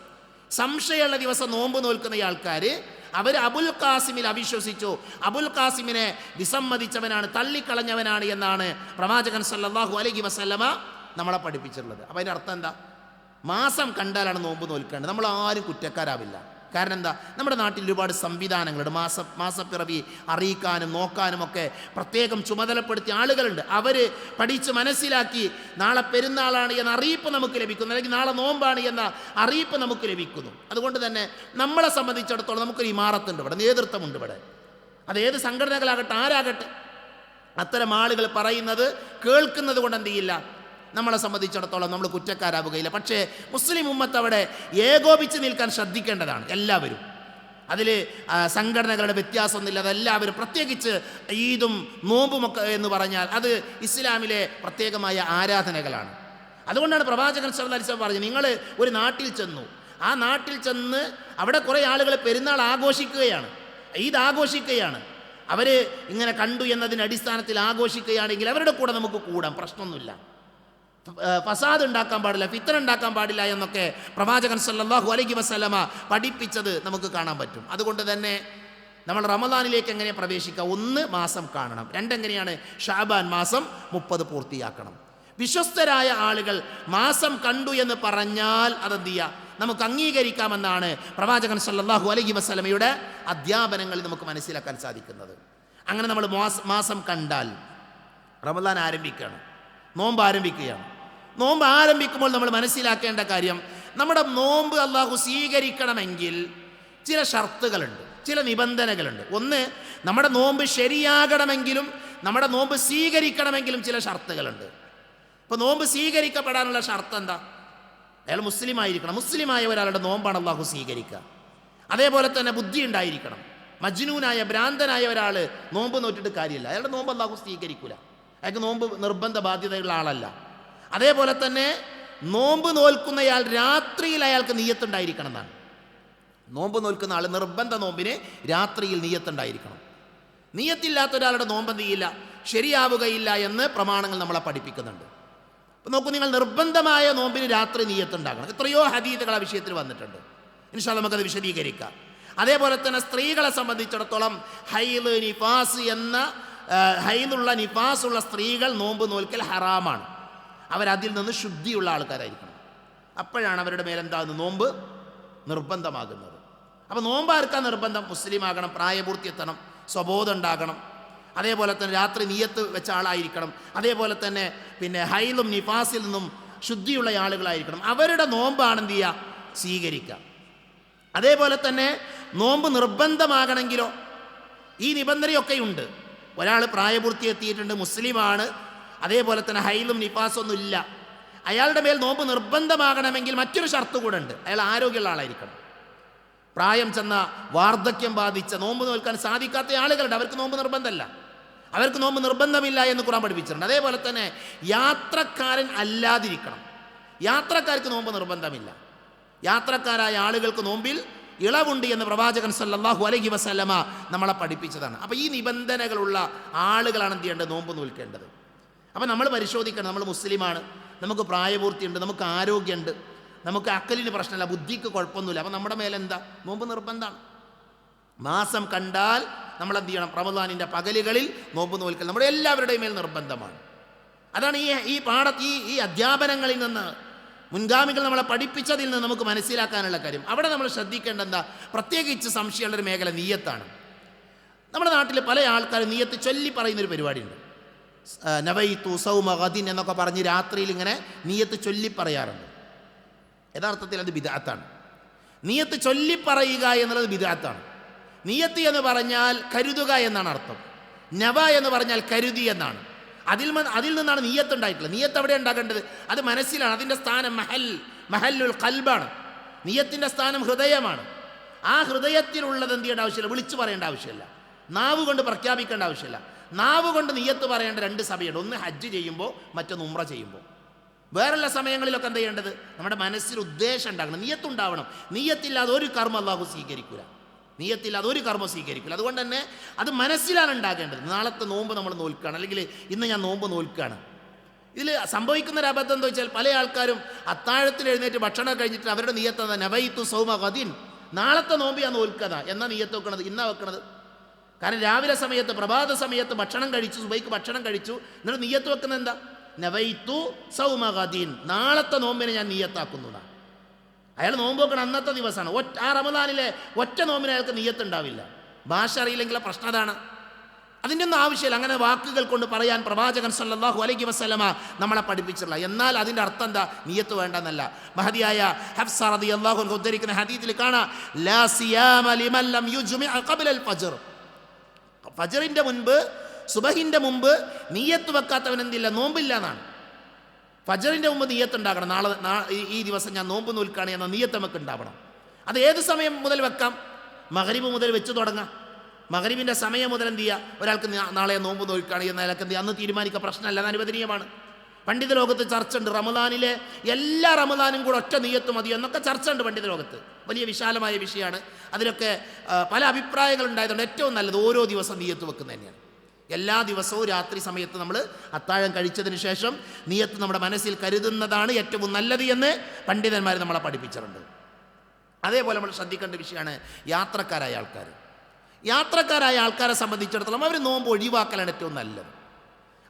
സംശയമുള്ള ദിവസം നോമ്പ് നോൽക്കുന്ന ആൾക്കാർ അവർ അബുൽ ഖാസിമിൽ അവിശ്വസിച്ചു. അബുൽ ഖാസിമിനെ വിസമ്മതിച്ചവനാണ് തള്ളിക്കളഞ്ഞവനാണ് എന്നാണ് പ്രവാചകൻ സല്ലാഹു അലൈഹി വസല്ലമ നമ്മളെ പഠിപ്പിച്ചിട്ടുള്ളത്. അപ്പോൾ അതിന്റെ അർത്ഥം എന്താ? മാസം കണ്ടാലാണ് നോമ്പ് നോൽക്കേണ്ടത് നമ്മൾ ആരും കുറ്റക്കാരാവില്ല. കാരണം എന്താ? നമ്മുടെ നാട്ടിൽ ഒരുപാട് സംവിധാനങ്ങളുണ്ട്. മാസ മാസപ്പിറവി അറിയിക്കാനും നോക്കാനും ഒക്കെ പ്രത്യേകം ചുമതലപ്പെടുത്തിയ ആളുകളുണ്ട്. അവർ പഠിച്ച് മനസ്സിലാക്കി നാളെ പെരുന്നാളാണ് എന്ന അറിയിപ്പ് നമുക്ക് ലഭിക്കുന്നു. അല്ലെങ്കിൽ നാളെ നോമ്പാണ് എന്ന അറിയിപ്പ് നമുക്ക് ലഭിക്കുന്നു. അതുകൊണ്ട് തന്നെ നമ്മളെ സംബന്ധിച്ചിടത്തോളം നമുക്കൊരു ഇമാറത്തുണ്ട് ഇവിടെ നേതൃത്വമുണ്ട് ഇവിടെ. അത് ഏത് സംഘടനകളാകട്ടെ ആരാകട്ടെ അത്തരം ആളുകൾ പറയുന്നത് കേൾക്കുന്നത് കൊണ്ട് എന്ത് ചെയ്യില്ല? നമ്മളെ സംബന്ധിച്ചിടത്തോളം നമ്മൾ കുറ്റക്കാരാവുകയില്ല. പക്ഷേ മുസ്ലിം ഉമ്മത്ത് അവിടെ ഏകോപിച്ച് നിൽക്കാൻ ശ്രദ്ധിക്കേണ്ടതാണ് എല്ലാവരും. അതിൽ സംഘടനകളുടെ വ്യത്യാസമൊന്നുമില്ല. അതെല്ലാവരും പ്രത്യേകിച്ച് ഈദും നോമ്പുമൊക്കെ എന്ന് പറഞ്ഞാൽ അത് ഇസ്ലാമിലെ പ്രത്യേകമായ ആരാധനകളാണ്. അതുകൊണ്ടാണ് പ്രവാചകൻ സല്ലാസ് പറഞ്ഞത് നിങ്ങൾ ഒരു നാട്ടിൽ ചെന്നു. ആ നാട്ടിൽ ചെന്ന് അവിടെ കുറേ ആളുകൾ പെരുന്നാൾ ആഘോഷിക്കുകയാണ്. ഈദ് ആഘോഷിക്കുകയാണ്. അവർ ഇങ്ങനെ കണ്ടു എന്നതിന്റെ അടിസ്ഥാനത്തിൽ ആഘോഷിക്കുകയാണെങ്കിൽ അവരുടെ കൂടെ നമുക്ക് കൂടാം പ്രശ്നമൊന്നുമില്ല. ഫസാദ് ഉണ്ടാക്കാൻ പാടില്ല ഫിത്തർ ഉണ്ടാക്കാൻ പാടില്ല എന്നൊക്കെ പ്രവാചകൻ സല്ലല്ലാഹു അലൈഹി വസല്ലമ പഠിപ്പിച്ചത് നമുക്ക് കാണാൻ പറ്റും. അതുകൊണ്ട് തന്നെ നമ്മൾ റമദാനിലേക്ക് എങ്ങനെ പ്രവേശിക്കുക? ഒന്ന് മാസം കാണണം. രണ്ടെങ്ങനെയാണ്? ഷാബാൻ മാസം മുപ്പത് പൂർത്തിയാക്കണം. വിശ്വസ്തരായ ആളുകൾ മാസം കണ്ടു എന്ന് പറഞ്ഞാൽ അതെന്ത് ചെയ്യുക നമുക്ക് അംഗീകരിക്കാമെന്നാണ് പ്രവാചകൻ സല്ലല്ലാഹു അലൈഹി വസല്ലമയുടെ അധ്യാപനങ്ങളിൽ നമുക്ക് മനസ്സിലാക്കാൻ സാധിക്കുന്നത്. അങ്ങനെ നമ്മൾ മാസം കണ്ടാൽ റമദാൻ ആരംഭിക്കുകയാണ്. നോമ്പ് ആരംഭിക്കുകയാണ്. നോമ്പ് ആരംഭിക്കുമ്പോൾ നമ്മൾ മനസ്സിലാക്കേണ്ട കാര്യം നമ്മുടെ നോമ്പ് അള്ളാഹു സ്വീകരിക്കണമെങ്കിൽ ചില ഷർത്തുകളുണ്ട് ചില നിബന്ധനകളുണ്ട്. ഒന്ന് നമ്മുടെ നോമ്പ് ശരിയാകണമെങ്കിലും നമ്മുടെ നോമ്പ് സ്വീകരിക്കണമെങ്കിലും ചില ഷർത്തുകളുണ്ട്. അപ്പോൾ നോമ്പ് സ്വീകരിക്കപ്പെടാനുള്ള ഷർത്ത് എന്താ അയാൾ മുസ്ലിം ആയിരിക്കണം മുസ്ലിമായ ഒരാളുടെ നോമ്പാണ് അള്ളാഹു സ്വീകരിക്കുക. അതേപോലെ തന്നെ ബുദ്ധി ഉണ്ടായിരിക്കണം. മജ്നൂനായ ഭ്രാന്തനായ ഒരാൾ നോമ്പ് നോറ്റിട്ട് കാര്യമില്ല. അയാളുടെ നോമ്പ് അള്ളാഹു സ്വീകരിക്കൂല. അയാൾക്ക് നോമ്പ് നിർബന്ധ ബാധ്യതയുള്ള ആളല്ല. അതേപോലെ തന്നെ നോമ്പ് നോൽക്കുന്നയാൾ രാത്രിയിൽ അയാൾക്ക് നീയത്തുണ്ടായിരിക്കണം എന്നാണ്. നോമ്പ് നോൽക്കുന്ന ആൾ നിർബന്ധ നോമ്പിന് രാത്രിയിൽ നീയത്തുണ്ടായിരിക്കണം. നീയത്തില്ലാത്ത ഒരാളുടെ നോമ്പ് എന്ത് ചെയ്യില്ല? ശരിയാവുകയില്ല എന്ന് പ്രമാണങ്ങൾ നമ്മളെ പഠിപ്പിക്കുന്നുണ്ട്. അപ്പോൾ നോക്കൂ നിങ്ങൾ നിർബന്ധമായ നോമ്പിന് രാത്രി നീയത്തുണ്ടാകണം. എത്രയോ ഹദീദുകൾ ആ വിഷയത്തിൽ വന്നിട്ടുണ്ട്. ഇൻഷാ നമുക്കത് വിശദീകരിക്കാം. അതേപോലെ തന്നെ സ്ത്രീകളെ സംബന്ധിച്ചിടത്തോളം ഹൈൽ നിഫാസ് എന്ന ഹൈലുള്ള നിഫാസുള്ള സ്ത്രീകൾ നോമ്പ് നോൽക്കൽ ഹറാമാണ്. അവരതിൽ നിന്ന് ശുദ്ധിയുള്ള ആൾക്കാരായിരിക്കണം. അപ്പോഴാണ് അവരുടെ മേലെന്താകുന്നത് നോമ്പ് നിർബന്ധമാകുന്നത്. അപ്പോൾ നോമ്പ് ആർക്കാ നിർബന്ധം മുസ്ലിം ആകണം പ്രായപൂർത്തി എത്തണം സ്വബോധം ഉണ്ടാകണം അതേപോലെ തന്നെ രാത്രി നീയത്ത് വെച്ച ആളായിരിക്കണം. അതേപോലെ തന്നെ പിന്നെ ഹൈലും നിഫാസിൽ നിന്നും ശുദ്ധിയുള്ള ആളുകളായിരിക്കണം. അവരുടെ നോമ്പാണ് എന്ത് ചെയ്യുക? സ്വീകരിക്കുക. അതേപോലെ തന്നെ നോമ്പ് നിർബന്ധമാകണമെങ്കിലോ? ഈ നിബന്ധനയൊക്കെയുണ്ട്. ഒരാൾ പ്രായപൂർത്തി എത്തിയിട്ടുണ്ട് മുസ്ലിമാണ് അതേപോലെ തന്നെ ഹൈലും നിഫാസും ഒന്നും ഇല്ല അയാളുടെ മേൽ നോമ്പ് നിർബന്ധമാകണമെങ്കിൽ മറ്റൊരു ഷർത്ത് കൂടെ ഉണ്ട്. അയാൾ ആരോഗ്യമുള്ള ആളായിരിക്കണം. പ്രായം ചെന്ന വാർദ്ധക്യം ബാധിച്ച നോമ്പ് നോൽക്കാൻ സാധിക്കാത്ത ആളുകളുണ്ട്. അവർക്ക് നോമ്പ് നിർബന്ധമല്ല. അവർക്ക് നോമ്പ് നിർബന്ധമില്ല എന്ന് ഖുറാൻ പഠിപ്പിച്ചിട്ടുണ്ട്. അതേപോലെ തന്നെ യാത്രക്കാരൻ അല്ലാതിരിക്കണം. യാത്രക്കാർക്ക് നോമ്പ് നിർബന്ധമില്ല. യാത്രക്കാരായ ആളുകൾക്ക് നോമ്പിൽ ഇളവുണ്ട് എന്ന് പ്രവാചകൻ സല്ലാഹു അലഹി വസല്ലമ നമ്മളെ പഠിപ്പിച്ചതാണ്. അപ്പോൾ ഈ നിബന്ധനകളുള്ള ആളുകളാണ് എന്ത് ചെയ്യേണ്ടത്? നോമ്പ് നോൽക്കേണ്ടത്. അപ്പോൾ നമ്മൾ പരിശോധിക്കണം. നമ്മൾ മുസ്ലിമാണ്. നമുക്ക് പ്രായപൂർത്തിയുണ്ട് നമുക്ക് ആരോഗ്യമുണ്ട് നമുക്ക് അക്കലിന് പ്രശ്നമില്ല ബുദ്ധിക്ക് കുഴപ്പമൊന്നുമില്ല. അപ്പോൾ നമ്മുടെ മേലെന്താ നോമ്പ് നിർബന്ധമാണ്. മാസം കണ്ടാൽ നമ്മൾ എന്ത് ചെയ്യണം? റമദാനിന്റെ പകലുകളിൽ നോമ്പ് നോൽക്കൽ. നമ്മുടെ എല്ലാവരുടെയും മേൽ നിർബന്ധമാണ്. അതാണ് ഈ ഈ പാഠ ഈ ഈ അധ്യാപനങ്ങളിൽ നിന്ന് മുൻഗാമികൾ നമ്മളെ പഠിപ്പിച്ചതിൽ നിന്ന് നമുക്ക് മനസ്സിലാക്കാനുള്ള കാര്യം. അവിടെ നമ്മൾ ശ്രദ്ധിക്കേണ്ട എന്താ? പ്രത്യേകിച്ച് സംശയമുള്ളൊരു മേഖല നീയത്താണ്. നമ്മുടെ നാട്ടിൽ പല ആൾക്കാരും നീയത്ത് ചൊല്ലി പറയുന്നൊരു പരിപാടിയുണ്ട്. നവൈത്തു സൗമ ഗദിൻ എന്നൊക്കെ പറഞ്ഞ് രാത്രിയിൽ ഇങ്ങനെ നീയത്ത് ചൊല്ലി പറയാറുണ്ട്. യഥാർത്ഥത്തിൽ അത് ബിദാത്താണ്. നീയത്ത് ചൊല്ലി പറയുക എന്നുള്ളത് ബിദാത്താണ്. നീയത്ത് എന്ന് പറഞ്ഞാൽ കരുതുക എന്നാണ് അർത്ഥം. നവ എന്ന് പറഞ്ഞാൽ കരുതി എന്നാണ്. അതിൽ അതിൽ നിന്നാണ് നീയത്ത് ഉണ്ടായിട്ടുള്ളത് നീയത്ത് എവിടെ ഉണ്ടാക്കേണ്ടത് അത് മനസ്സിലാണ്. അതിന്റെ സ്ഥാനം മഹൽ മഹല്ലുൽ കൽബാണ് നീയത്തിന്റെ സ്ഥാനം ഹൃദയമാണ്. ആ ഹൃദയത്തിലുള്ളത് എന്ത് ചെയ്യേണ്ട ആവശ്യമില്ല. വിളിച്ചു പറയേണ്ട ആവശ്യമില്ല. നാവ് കൊണ്ട് പ്രഖ്യാപിക്കേണ്ട ആവശ്യമില്ല. നാവ് കൊണ്ട് നീയത്ത് പറയേണ്ട രണ്ട് സഭയുണ്ട് ഒന്ന് ഹജ്ജ് ചെയ്യുമ്പോൾ മറ്റൊന്ന് ഉമ്ര ചെയ്യുമ്പോൾ വേറെയുള്ള സമയങ്ങളിലൊക്കെ എന്ത് ചെയ്യേണ്ടത്? നമ്മുടെ മനസ്സിൽ ഉദ്ദേശം ഉണ്ടാകണം. നീയത്തുണ്ടാവണം നീയത്തില്ലാതെ ഒരു കർമ്മം അള്ളാഹു സ്വീകരിക്കൂല. നീയത്തില്ലാതെ ഒരു കർമ്മം സ്വീകരിക്കില്ല അതുകൊണ്ട് തന്നെ അത് മനസ്സിലാണ് ഉണ്ടാകേണ്ടത്. നാളത്തെ നോമ്പ് നമ്മൾ നോൽക്കുകയാണ്. അല്ലെങ്കിൽ ഇന്ന് ഞാൻ നോമ്പ് നോൽക്കുകയാണ്. ഇതിൽ സംഭവിക്കുന്ന ഒരു അബദ്ധം എന്ന് വെച്ചാൽ പല ആൾക്കാരും അത്താഴത്തിൽ എഴുന്നേറ്റ് ഭക്ഷണം കഴിഞ്ഞിട്ട് അവരുടെ നീയത്ത് നവയിത്തു സൗമ കതിൻ നാളത്തെ നോമ്പ് ഞാൻ നോൽക്കതാ. എന്നാ നീയത്ത് വെക്കണത്? ഇന്നാ വെക്കണത്? കാരണം രാവിലെ സമയത്ത് പ്രഭാത സമയത്ത് ഭക്ഷണം കഴിച്ചു സുബൈക്ക് ഭക്ഷണം കഴിച്ചു. എന്നിട്ട് നീയത്ത് വെക്കുന്നത് എന്താ? നവൈത്തു സൗമഗദീൻ നാളത്തെ നോമ്പിനെ ഞാൻ നീയത്താക്കുന്നതാണ് അയാൾ നോമ്പ് വെക്കണം അന്നത്തെ ദിവസമാണ്. ഒറ്റ ആ റമദാനിലെ ഒറ്റ നോമ്പിന് അയാൾക്ക് നീയത്തുണ്ടാവില്ല ഭാഷ അറിയില്ലെങ്കിൽ പ്രശ്നം അതാണ്. അതിന്റെ ഒന്നും ആവശ്യമില്ല. അങ്ങനെ വാക്കുകൾ കൊണ്ട് പറയാൻ പ്രവാചകൻ സല്ലാഹു അലൈഹി വസല്ലമ നമ്മളെ പഠിപ്പിച്ചിട്ടുള്ള. എന്നാൽ അതിന്റെ അർത്ഥം എന്താ? നീയത്ത് വേണ്ടെന്നല്ല. മഹതിയായ ഹഫ്സ റളിയല്ലാഹു ഉദ്ധരിക്കുന്ന ഹദീത്തിൽ കാണാം. ലാ സിയാമ ലം ഫജ്ർ. ഫജറിന്റെ മുൻപ് സുബഹിന്റെ മുമ്പ് നീയത്ത് വെക്കാത്തവൻ എന്തില്ല? നോമ്പില്ല എന്നാണ്. ഫജറിന്റെ മുമ്പ് നീയത്ത് ഉണ്ടാകണം. നാളെ ഈ- ദിവസം ഞാൻ നോമ്പ് നോൽക്കുകയാണ് എന്ന നീയത്ത് നമുക്ക് ഉണ്ടാവണം. അത് ഏത് സമയം മുതൽ വെക്കാം? മകരീബ് മുതൽ വെച്ച് തുടങ്ങാം. മകരീബിന്റെ സമയം മുതൽ എന്ത് ചെയ്യുക? ഒരാൾക്ക് നാളെ നോമ്പ് നോൽക്കുകയാണ് എന്ന നിലയ്ക്ക് എന്ത്? അന്ന് തീരുമാനിക്കുക. പ്രശ്നമല്ല അത് അനുവദനീയമാണ്. പണ്ഡിത ലോകത്ത് ചർച്ച ഉണ്ട് റമദാനിലെ എല്ലാ റമദാനും കൂടെ ഒറ്റ നീയത്ത് മതി എന്നൊക്കെ ചർച്ച ഉണ്ട് പണ്ഡിത ലോകത്ത്. വലിയ വിശാലമായ വിഷയമാണ്. അതിലൊക്കെ പല അഭിപ്രായങ്ങൾ ഉണ്ടായതുകൊണ്ട് ഏറ്റവും നല്ലത് ഓരോ ദിവസം നീയത്ത് വെക്കുന്നത് തന്നെയാണ്. എല്ലാ ദിവസവും രാത്രി സമയത്ത് നമ്മൾ അത്താഴം കഴിച്ചതിന് ശേഷം നീയത്ത് നമ്മുടെ മനസ്സിൽ കരുതുന്നതാണ് ഏറ്റവും നല്ലത് എന്ന് പണ്ഡിതന്മാർ നമ്മളെ പഠിപ്പിച്ചിട്ടുണ്ട്. അതേപോലെ നമ്മൾ ശ്രദ്ധിക്കേണ്ട വിഷയമാണ് യാത്രക്കാരായ ആൾക്കാർ യാത്രക്കാരായ ആൾക്കാരെ സംബന്ധിച്ചിടത്തോളം അവർ നോമ്പ് ഒഴിവാക്കലാണ് ഏറ്റവും നല്ലത്.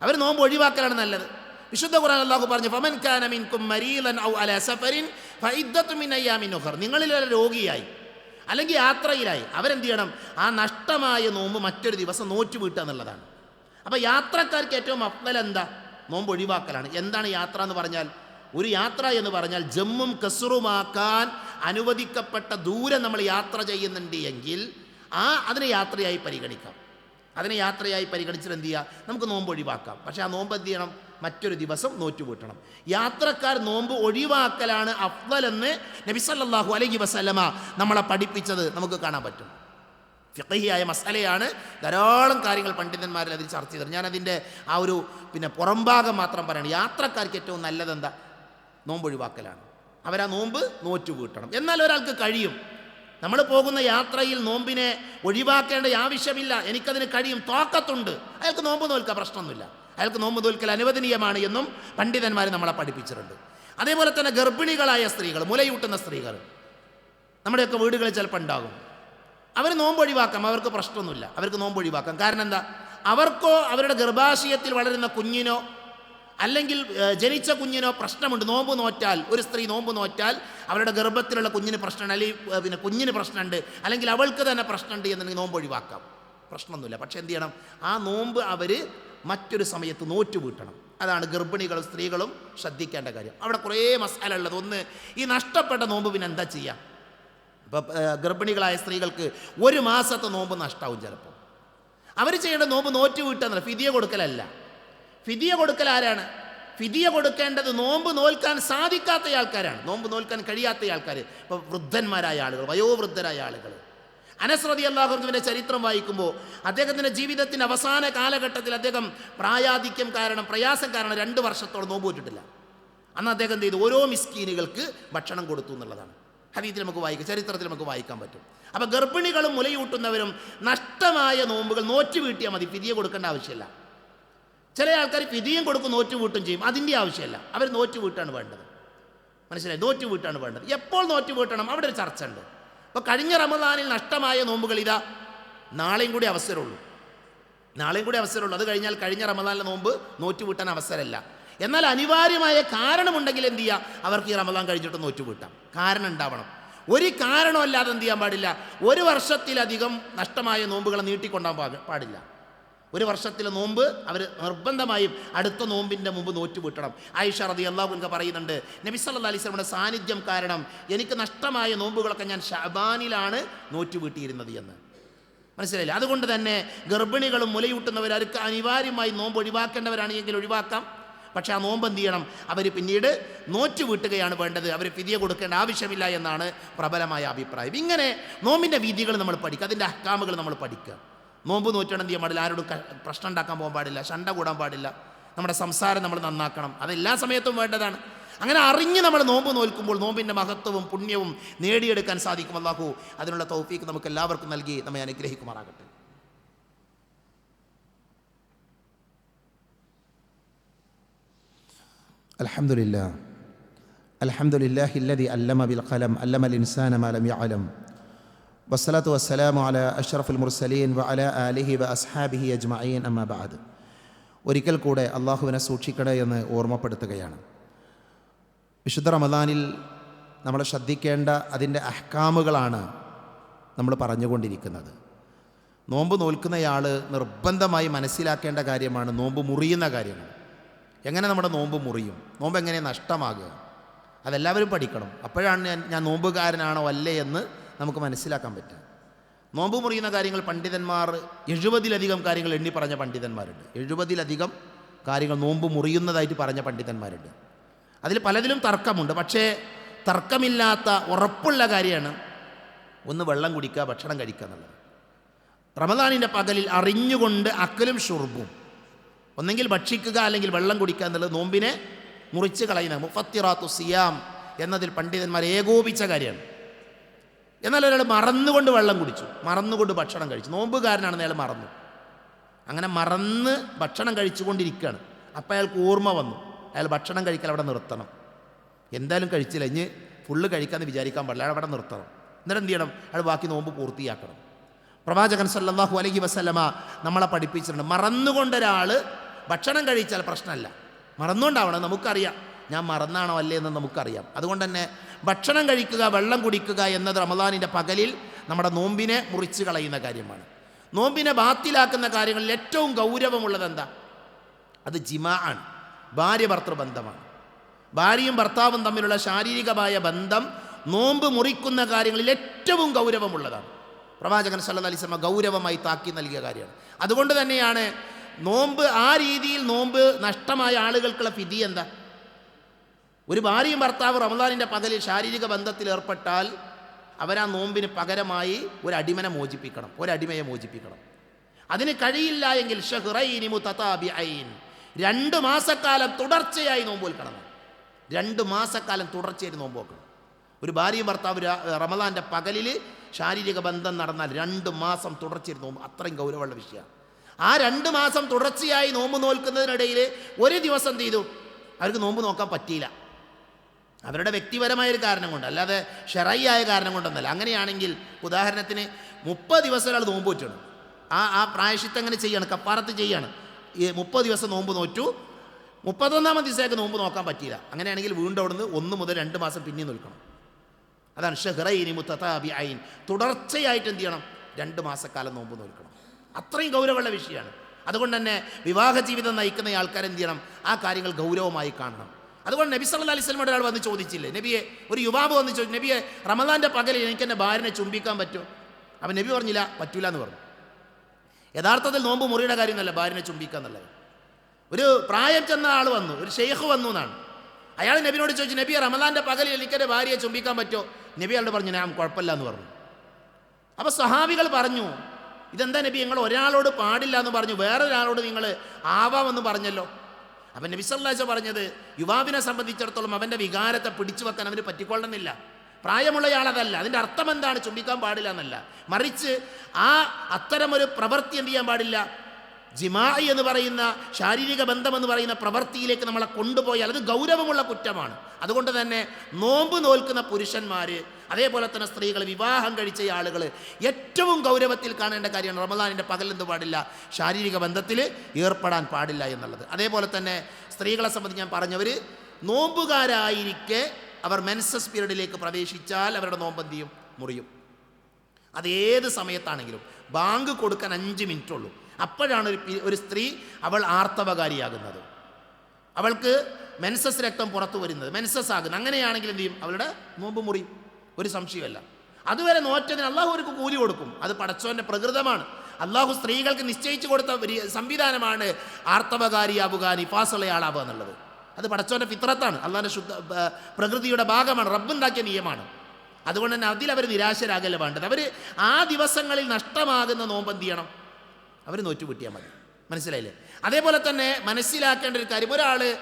അവർ നോമ്പ് ഒഴിവാക്കലാണ് നല്ലത്. വിശുദ്ധ ഖുർആൻ അള്ളാഹു പറഞ്ഞു ഫമൻ കാന മിൻകും മരീലൻ ഔ അല സഫറിൻ ഫഇദ്ദത്തു മിൻ അയ്യാമിൻ ഉഖർ. നിങ്ങളിൽ ഒരു രോഗിയായി അല്ലെങ്കിൽ യാത്രയിലായി അവരെന്ത് ചെയ്യണം? ആ നഷ്ടമായ നോമ്പ് മറ്റൊരു ദിവസം നോറ്റ് വീട്ടുക എന്നുള്ളതാണ്. അപ്പോൾ യാത്രക്കാർക്ക് ഏറ്റവും അഫ്ദൽ എന്താ? നോമ്പ് ഒഴിവാക്കലാണ്. എന്താണ് യാത്ര എന്ന് പറഞ്ഞാൽ? ഒരു യാത്ര എന്ന് പറഞ്ഞാൽ ജമ്മും കസുറുമാക്കാൻ അനുവദിക്കപ്പെട്ട ദൂരം നമ്മൾ യാത്ര ചെയ്യുന്നുണ്ട് എങ്കിൽ ആ അതിനെ യാത്രയായി പരിഗണിക്കാം. അതിനെ യാത്രയായി പരിഗണിച്ചിട്ട് എന്ത് ചെയ്യുക നമുക്ക് നോമ്പ് ഒഴിവാക്കാം. പക്ഷേ ആ നോമ്പ് എന്ത് ചെയ്യണം? മറ്റൊരു ദിവസം നോറ്റുപൂട്ടണം. യാത്രക്കാർ നോമ്പ് ഒഴിവാക്കലാണ് അഫ്വലെന്ന് നബിസല്ലാഹു അലൈഹി വസല്ലമ നമ്മളെ പഠിപ്പിച്ചത്. നമുക്ക് കാണാൻ പറ്റും. ഫിഖഹിയായ മസാലയാണ് ധാരാളം കാര്യങ്ങൾ പണ്ഡിതന്മാരിൽ അതിൽ ചർച്ച ചെയ്തത്. ഞാനതിന്റെ ആ ഒരു പിന്നെ പുറംഭാഗം മാത്രം പറയണം. യാത്രക്കാർക്ക് ഏറ്റവും നല്ലത് എന്താ നോമ്പ് ഒഴിവാക്കലാണ്. അവരാ നോമ്പ് നോറ്റ് വീട്ടണം എന്നാൽ ഒരാൾക്ക് കഴിയും. നമ്മൾ പോകുന്ന യാത്രയിൽ നോമ്പിനെ ഒഴിവാക്കേണ്ട ആവശ്യമില്ല. എനിക്കതിന് കഴിയും. തോക്കത്തുണ്ട്. അയാൾക്ക് നോമ്പ് നോൽക്കുക പ്രശ്നമൊന്നുമില്ല. അയാൾക്ക് നോമ്പ് തോൽക്കൽ അനുവദനീയമാണ് എന്നും പണ്ഡിതന്മാർ നമ്മളെ പഠിപ്പിച്ചിട്ടുണ്ട്. അതേപോലെ തന്നെ ഗർഭിണികളായ സ്ത്രീകൾ മുലയൂട്ടുന്ന സ്ത്രീകൾ നമ്മുടെയൊക്കെ വീടുകളിൽ ചിലപ്പോൾ ഉണ്ടാകും. അവർ നോമ്പ് ഒഴിവാക്കാം അവർക്ക് പ്രശ്നമൊന്നുമില്ല. അവർക്ക് നോമ്പ് ഒഴിവാക്കാം കാരണം എന്താ അവർക്കോ അവരുടെ ഗർഭാശയത്തിൽ വളരുന്ന കുഞ്ഞിനോ അല്ലെങ്കിൽ ജനിച്ച കുഞ്ഞിനോ പ്രശ്നമുണ്ട്. നോമ്പ് നോറ്റാൽ ഒരു സ്ത്രീ നോമ്പ് നോറ്റാൽ അവരുടെ ഗർഭത്തിലുള്ള കുഞ്ഞിന് പ്രശ്നമുണ്ട് അല്ലെങ്കിൽ പിന്നെ കുഞ്ഞിന് പ്രശ്നമുണ്ട് അല്ലെങ്കിൽ അവൾക്ക് തന്നെ പ്രശ്നമുണ്ട് എന്നുണ്ടെങ്കിൽ നോമ്പ് ഒഴിവാക്കാം പ്രശ്നമൊന്നുമില്ല. പക്ഷേ എന്ത് ചെയ്യണം? ആ നോമ്പ് അവർ മറ്റൊരു സമയത്ത് നോറ്റു വീട്ടണം. അതാണ് ഗർഭിണികളും സ്ത്രീകളും ശ്രദ്ധിക്കേണ്ട കാര്യം. അവിടെ കുറേ മസാല ഉള്ളത്. ഒന്ന് ഈ നഷ്ടപ്പെട്ട നോമ്പ് പിന്നെ എന്താ ചെയ്യാം? ഇപ്പം ഗർഭിണികളായ സ്ത്രീകൾക്ക് ഒരു മാസത്തെ നോമ്പ് നഷ്ടാവും ചിലപ്പോൾ. അവർ ചെയ്യേണ്ട നോമ്പ് നോറ്റ് വീട്ടെന്നല്ല ഫിദിയ കൊടുക്കലല്ല. ഫിദിയ കൊടുക്കൽ ആരാണ്? ഫിദിയ കൊടുക്കേണ്ടത് നോമ്പ് നോൽക്കാൻ സാധിക്കാത്ത ആൾക്കാരാണ്. നോമ്പ് നോൽക്കാൻ കഴിയാത്ത ആൾക്കാർ ഇപ്പോൾ വൃദ്ധന്മാരായ ആളുകൾ വയോവൃദ്ധരായ ആളുകൾ അനസ്രതി അള്ളാഹുവിന്റെ ചരിത്രം വായിക്കുമ്പോൾ അദ്ദേഹത്തിന്റെ ജീവിതത്തിന്റെ അവസാന കാലഘട്ടത്തിൽ അദ്ദേഹം പ്രായാധിക്യം കാരണം പ്രയാസം കാരണം രണ്ട് വർഷത്തോളം നോമ്പ് വിട്ടിട്ടില്ല അന്ന് അദ്ദേഹം ചെയ്തു? ഓരോ മിസ്കീനുകൾക്ക് ഭക്ഷണം കൊടുത്തു എന്നുള്ളതാണ്. ഹദീത്തിൽ നമുക്ക് വായിക്കാം ചരിത്രത്തിൽ നമുക്ക് വായിക്കാൻ പറ്റും. അപ്പോൾ ഗർഭിണികളും മുലയൂട്ടുന്നവരും നഷ്ടമായ നോമ്പുകൾ നോറ്റ് വീട്ടിയാൽ മതി പിതിയെ കൊടുക്കേണ്ട ആവശ്യമില്ല. ചില ആൾക്കാർ പിതിയും കൊടുക്കും നോറ്റ് വീട്ടും ചെയ്യും അതിന്റെ ആവശ്യമില്ല. അവർ നോറ്റ് വീട്ടാണ് വേണ്ടത്. മനസ്സിലായി? നോറ്റ് വീട്ടാണ് വേണ്ടത്. എപ്പോൾ നോറ്റ് വീട്ടണം? അവിടെ ഒരു ചർച്ച ഉണ്ട് അപ്പോൾ കഴിഞ്ഞ റമദാനിൽ നഷ്ടമായ നോമ്പുകൾ ഇതാ. നാളെയും കൂടി അവസരമുള്ളൂ. നാളെയും കൂടി അവസരമുള്ളൂ. അത് കഴിഞ്ഞാൽ കഴിഞ്ഞ റമദാനിലെ നോമ്പ് നോറ്റ് വീട്ടാൻ അവസരമല്ല. എന്നാൽ അനിവാര്യമായ കാരണമുണ്ടെങ്കിൽ എന്ത് ചെയ്യുക അവർക്ക് ഈ റമദാൻ കഴിഞ്ഞിട്ട് നോറ്റ് വീട്ടാം കാരണം ഉണ്ടാവണം. ഒരു കാരണമല്ലാതെ എന്ത് ചെയ്യാൻ പാടില്ല? ഒരു വർഷത്തിലധികം നഷ്ടമായ നോമ്പുകളെ നീട്ടിക്കൊണ്ടാൻ പാടില്ല. ഒരു വർഷത്തിലെ നോമ്പ് അവർ നിർബന്ധമായും അടുത്ത നോമ്പിന്റെ മുമ്പ് നോറ്റ് വിട്ടണം. ആയിഷ റതി അള്ളാഹുൻക പറയുന്നുണ്ട് നബി സല്ലല്ലാഹു അലൈഹി വസല്ലമയുടെ സാന്നിധ്യം കാരണം എനിക്ക് നഷ്ടമായ നോമ്പുകളൊക്കെ ഞാൻ ഷബാനിലാണ് നോറ്റ് വീട്ടിയിരുന്നത് എന്ന്. മനസ്സിലായില്ല? അതുകൊണ്ട് തന്നെ ഗർഭിണികളും മുലയൂട്ടുന്നവർ അവർക്ക് അനിവാര്യമായി നോമ്പ് ഒഴിവാക്കേണ്ടവരാണ് എങ്കിൽ ഒഴിവാക്കാം. പക്ഷേ ആ നോമ്പ് എന്ത് ചെയ്യണം? അവർ പിന്നീട് നോറ്റ് വീട്ടുകയാണ് വേണ്ടത്. അവർ പിതിയെ കൊടുക്കേണ്ട ആവശ്യമില്ല എന്നാണ് പ്രബലമായ അഭിപ്രായം. ഇങ്ങനെ നോമ്പിന്റെ വിധികൾ നമ്മൾ പഠിക്കുക അതിന്റെ അക്കാമുകൾ നമ്മൾ പഠിക്കുക. നോമ്പ് നോറ്റണം എന്ത് ചെയ്യാൻ പാടില്ല ആരോടും ക- പ്രശ്നം ഉണ്ടാക്കാൻ പോകാൻ പാടില്ല ശണ്ട കൂടാൻ പാടില്ല നമ്മുടെ സംസാരം നമ്മൾ നന്നാക്കണം അത് എല്ലാ സമയത്തും വേണ്ടതാണ് അങ്ങനെ അറിഞ്ഞ് നമ്മൾ നോമ്പ് നോൽക്കുമ്പോൾ നോമ്പിൻ്റെ മഹത്വവും പുണ്യവും നേടിയെടുക്കാൻ സാധിക്കും അല്ലാഹു അതിനുള്ള തൗഫീക്ക് നമുക്ക് എല്ലാവർക്കും നൽകി നമ്മെ അനുഗ്രഹിക്കുമാറാകട്ടെ الحمد لله الحمد لله الذي علم بالقلم علم الإنسان ما لم يعلم വസ്സലാത്തു വസ്സലാമു അല അഷ്റഫുൽ മുർസലീൻ വ അല അലിഹി വ അസ്ഹാബിഹി അജ്മഈൻ ഒരിക്കൽ കൂടെ അള്ളാഹുവിനെ സൂക്ഷിക്കണേ എന്ന് ഓർമ്മപ്പെടുത്തുകയാണ്. വിശുദ്ധ റമദാനിൽ നമ്മൾ ശ്രദ്ധിക്കേണ്ട അതിന്റെ അഹ്കാമുകളാണ് നമ്മൾ പറഞ്ഞുകൊണ്ടിരിക്കുന്നത്. നോമ്പ് നോൽക്കുന്നയാൾ നിർബന്ധമായി മനസ്സിലാക്കേണ്ട കാര്യമാണ് നോമ്പ് മുറിയുന്ന കാര്യങ്ങൾ എങ്ങനെ നമ്മുടെ നോമ്പ് മുറിയും? നോമ്പ് എങ്ങനെ നഷ്ടമാകുക? അതെല്ലാവരും പഠിക്കണം. അപ്പോഴാണ് ഞാൻ ഞാൻ നോമ്പുകാരനാണോ അല്ലേ എന്ന് നമുക്ക് മനസ്സിലാക്കാൻ പറ്റുക നോമ്പ് മുറിയുന്ന കാര്യങ്ങൾ പണ്ഡിതന്മാർ എഴുപതിലധികം കാര്യങ്ങൾ എണ്ണി പറഞ്ഞ പണ്ഡിതന്മാരുണ്ട്. എഴുപതിലധികം കാര്യങ്ങൾ നോമ്പ് മുറിയുന്നതായിട്ട് പറഞ്ഞ പണ്ഡിതന്മാരുണ്ട്. അതിൽ പലതിലും തർക്കമുണ്ട്. പക്ഷേ തർക്കമില്ലാത്ത ഉറപ്പുള്ള കാര്യമാണ് ഒന്ന് വെള്ളം കുടിക്കുക ഭക്ഷണം കഴിക്കുക എന്നുള്ളത്. റമദാനിന്റെ പകലിൽ അറിഞ്ഞുകൊണ്ട് അക്കലും ഷുർബും. ഒന്നെങ്കിൽ ഭക്ഷിക്കുക അല്ലെങ്കിൽ വെള്ളം കുടിക്കുക എന്നുള്ളത് നോമ്പിനെ മുറിച്ച് കളയുന്ന മുഫത്തിറാത്തു സിയാം എന്നതിൽ പണ്ഡിതന്മാർ ഏകോപിച്ച കാര്യമാണ്. എന്നാൽ ഒരാൾ മറന്നുകൊണ്ട് വെള്ളം കുടിച്ചു. മറന്നുകൊണ്ട് ഭക്ഷണം കഴിച്ചു. നോമ്പുകാരനാണെന്ന് അയാൾ മറന്നു. അങ്ങനെ മറന്ന് ഭക്ഷണം കഴിച്ചുകൊണ്ടിരിക്കുകയാണ്. അപ്പം അയാൾക്ക് ഓർമ്മ വന്നു. അയാൾ ഭക്ഷണം കഴിക്കൽ അവിടെ നിർത്തണം. എന്തായാലും കഴിച്ചില്ല. ഇനി ഫുള്ള് കഴിക്കാമെന്ന് വിചാരിക്കാൻ പാടില്ല. അയാൾ അവിടെ നിർത്തണം. എന്നിട്ട് എന്ത് ചെയ്യണം? അയാൾ ബാക്കി നോമ്പ് പൂർത്തിയാക്കണം. പ്രവാചകൻ സല്ലാഹു അലഹി വസല്ലമ നമ്മളെ പഠിപ്പിച്ചിട്ടുണ്ട്. മറന്നുകൊണ്ടൊരാൾ ഭക്ഷണം കഴിച്ചാൽ പ്രശ്നമല്ല. മറന്നുകൊണ്ടാവണം. നമുക്കറിയാം. ഞാൻ മറന്നാണോ അല്ലേ എന്ന് നമുക്കറിയാം. അതുകൊണ്ട് തന്നെ ഭക്ഷണം കഴിക്കുക വെള്ളം കുടിക്കുക എന്നത് റമദാനിന്റെ പകലിൽ നമ്മുടെ നോമ്പിനെ മുറിച്ച് കളയുന്ന കാര്യമാണ്. നോമ്പിനെ ബാത്തിലാക്കുന്ന കാര്യങ്ങളിൽ ഏറ്റവും ഗൗരവമുള്ളത് എന്താ അത് ജിമാ ആണ്. ഭാര്യ ഭർത്തൃ ബന്ധമാണ്. ഭാര്യയും ഭർത്താവും തമ്മിലുള്ള ശാരീരികമായ ബന്ധം നോമ്പ് മുറിക്കുന്ന കാര്യങ്ങളിൽ ഏറ്റവും ഗൗരവമുള്ളതാണ്. പ്രവാചകൻ സല്ല അലിസ്മ ഗൗരവമായി താക്കി നൽകിയ കാര്യമാണ്. അതുകൊണ്ട് തന്നെയാണ് നോമ്പ് ആ രീതിയിൽ നോമ്പ് നഷ്ടമായ ആളുകൾക്കുള്ള വിധി എന്താ? ഒരു ഭാര്യയും ഭർത്താവ് റമദാനിന്റെ പകലിൽ ശാരീരിക ബന്ധത്തിൽ ഏർപ്പെട്ടാൽ അവരാ നോമ്പിന് പകരമായി ഒരു അടിമനെ മോചിപ്പിക്കണം ഒരടിമയെ മോചിപ്പിക്കണം. അതിന് കഴിയില്ല എങ്കിൽ രണ്ട് മാസക്കാലം തുടർച്ചയായി നോമ്പ് വിൽക്കണം. രണ്ട് മാസക്കാലം തുടർച്ചയായി നോമ്പ് വെക്കണം. ഒരു ഭാര്യയും ഭർത്താവ് റമദാന്റെ പകലിൽ ശാരീരിക ബന്ധം നടന്നാൽ രണ്ട് മാസം തുടർച്ചയായി നോമ്പ് അത്രയും ഗൗരവമുള്ള വിഷയമാണ്. ആ രണ്ട് മാസം തുടർച്ചയായി നോമ്പ് നോൽക്കുന്നതിനിടയിൽ ഒരു ദിവസം ചെയ്തു? അവർക്ക് നോമ്പ് നോക്കാൻ പറ്റിയില്ല. അവരുടെ വ്യക്തിപരമായ ഒരു കാരണം കൊണ്ട് അല്ലാതെ ഷെറയ്യായ കാരണം കൊണ്ടൊന്നല്ല അങ്ങനെയാണെങ്കിൽ ഉദാഹരണത്തിന് മുപ്പത് ദിവസം ഒരാൾ നോമ്പ് വെറ്റണം ആ ആ പ്രായശിത്തം അങ്ങനെ ചെയ്യാണ് കപ്പാറത്ത് ചെയ്യാണ്. ഈ മുപ്പത് ദിവസം നോമ്പ് നോറ്റു. മുപ്പത്തൊന്നാമത് ദിവസമൊക്കെ നോമ്പ് നോക്കാൻ പറ്റിയില്ല. അങ്ങനെയാണെങ്കിൽ വീണ്ടും അവിടുന്ന് ഒന്ന് മുതൽ രണ്ട് മാസം പിന്നെ നിൽക്കണം. അതാണ് ഷെഹ്റൈനി മുത്തതാബി ഐൻ തുടർച്ചയായിട്ട് എന്ത് ചെയ്യണം? രണ്ട് മാസക്കാലം നോമ്പ് നോൽക്കണം. അത്രയും ഗൗരവമുള്ള വിഷയമാണ്. അതുകൊണ്ട് തന്നെ വിവാഹ ജീവിതം നയിക്കുന്ന ആൾക്കാർ എന്ത് ചെയ്യണം? ആ കാര്യങ്ങൾ ഗൗരവമായി കാണണം. അതുകൊണ്ട് നബി സല്ല അലൈഹി സ്വലമയുടെ ഒരാൾ വന്ന് ചോദിച്ചില്ലേ നബിയെ ഒരു യുവാവ് വന്ന് ചോദിച്ചു നബിയെ റമദാന്റെ പകലിൽ എനിക്ക് എന്റെ ഭാര്യനെ ചുംബിക്കാൻ പറ്റുമോ? അപ്പം നബി പറഞ്ഞില്ല പറ്റൂല എന്ന് പറഞ്ഞു. യഥാർത്ഥത്തിൽ നോമ്പ് മുറിയുടെ കാര്യമൊന്നുമല്ല ഭാര്യനെ ചുംബിക്കുക എന്നുള്ളത്. ഒരു പ്രായം ചെന്ന ആൾ വന്നു ഒരു ഷെയ്ഖ് വന്നു എന്നാണ്. അയാൾ നബിനോട് ചോദിച്ചു നബി റമദാന്റെ പകലിൽ എനിക്കെന്റെ ഭാര്യയെ ചുംബിക്കാൻ പറ്റുമോ? നബി അയാളോട് പറഞ്ഞു ഞാൻ കുഴപ്പമില്ല എന്ന് പറഞ്ഞു. അപ്പോൾ സഹാബികൾ പറഞ്ഞു ഇതെന്താ നബി നിങ്ങൾ ഒരാളോട് പാടില്ല എന്ന് പറഞ്ഞു വേറൊരാളോട് നിങ്ങൾ ആവാമെന്ന് പറഞ്ഞല്ലോ. അപ്പം നബി സല്ലാച്ച പറഞ്ഞത് യുവാവിനെ സംബന്ധിച്ചിടത്തോളം അവന്റെ വികാരത്തെ പിടിച്ചു വെക്കാൻ അവന് പറ്റിക്കൊള്ളണമെന്നില്ല പ്രായമുള്ളയാളതല്ല. അതിന്റെ അർത്ഥം എന്താണ്? ചുംബിക്കാൻ പാടില്ല എന്നല്ല. മറിച്ച് ആ അത്തരമൊരു പ്രവൃത്തി എന്ത് ചെയ്യാൻ പാടില്ല? ജിമായി എന്ന് പറയുന്ന ശാരീരിക ബന്ധം എന്ന് പറയുന്ന പ്രവൃത്തിയിലേക്ക് നമ്മളെ കൊണ്ടുപോയാൽ അത് ഗൗരവമുള്ള കുറ്റമാണ്. അതുകൊണ്ട് തന്നെ നോമ്പ് നോൽക്കുന്ന പുരുഷന്മാർ അതേപോലെ തന്നെ സ്ത്രീകൾ വിവാഹം കഴിച്ച ആളുകൾ ഏറ്റവും ഗൗരവത്തിൽ കാണേണ്ട കാര്യമാണ് റമദാനിന്റെ പകലെന്ത് പാടില്ല? ശാരീരിക ബന്ധത്തിൽ ഏർപ്പെടാൻ പാടില്ല എന്നുള്ളത്. അതേപോലെ തന്നെ സ്ത്രീകളെ സംബന്ധിച്ച് ഞാൻ പറഞ്ഞവർ നോമ്പുകാരായിരിക്കെ അവർ മെൻസസ് പീരീഡിലേക്ക് പ്രവേശിച്ചാൽ അവരുടെ നോമ്പന്തിയും മുറിയും. അത് ഏത് സമയത്താണെങ്കിലും ബാങ്ക് കൊടുക്കാൻ അഞ്ച് മിനിറ്റ് ഉള്ളൂ അപ്പോഴാണ് ഒരു ഒരു സ്ത്രീ അവൾ ആർത്തവകാരിയാകുന്നത്. അവൾക്ക് മെൻസസ് രക്തം പുറത്തു വരുന്നത്. മെൻസസ് ആകുന്നത്. അങ്ങനെയാണെങ്കിൽ എന്ത് ചെയ്യും? അവളുടെ നോമ്പ് മുറിയും. ഒരു സംശയമല്ല അതുവരെ നോറ്റതിന് അള്ളാഹു അവർക്ക് കൂലി കൊടുക്കും. അത് പടച്ചോന്റെ പ്രകൃതമാണ്. അള്ളാഹു സ്ത്രീകൾക്ക് നിശ്ചയിച്ചു കൊടുത്ത സംവിധാനമാണ് ആർത്തവകാരിയാവുക നിഫാസുള്ളയാളാവുക എന്നുള്ളത്. അത് പടച്ചോന്റെ ഫിത്രത്താണ് അള്ളാഹിന്റെ ശുദ്ധ പ്രകൃതിയുടെ ഭാഗമാണ്. റബ്ബുണ്ടാക്കിയ നിയമമാണ്. അതുകൊണ്ട് തന്നെ അതിൽ അവർ നിരാശരാകല്ല വേണ്ടത്? അവർ ആ ദിവസങ്ങളിൽ നഷ്ടമാകുന്ന നോമ്പ് എന്ത് ചെയ്യണം? അവർ നോറ്റു കിട്ടിയാൽ മതി. മനസ്സിലായില്ലേ? അതേപോലെ തന്നെ മനസ്സിലാക്കേണ്ട ഒരു കാര്യം. ഒരാൾ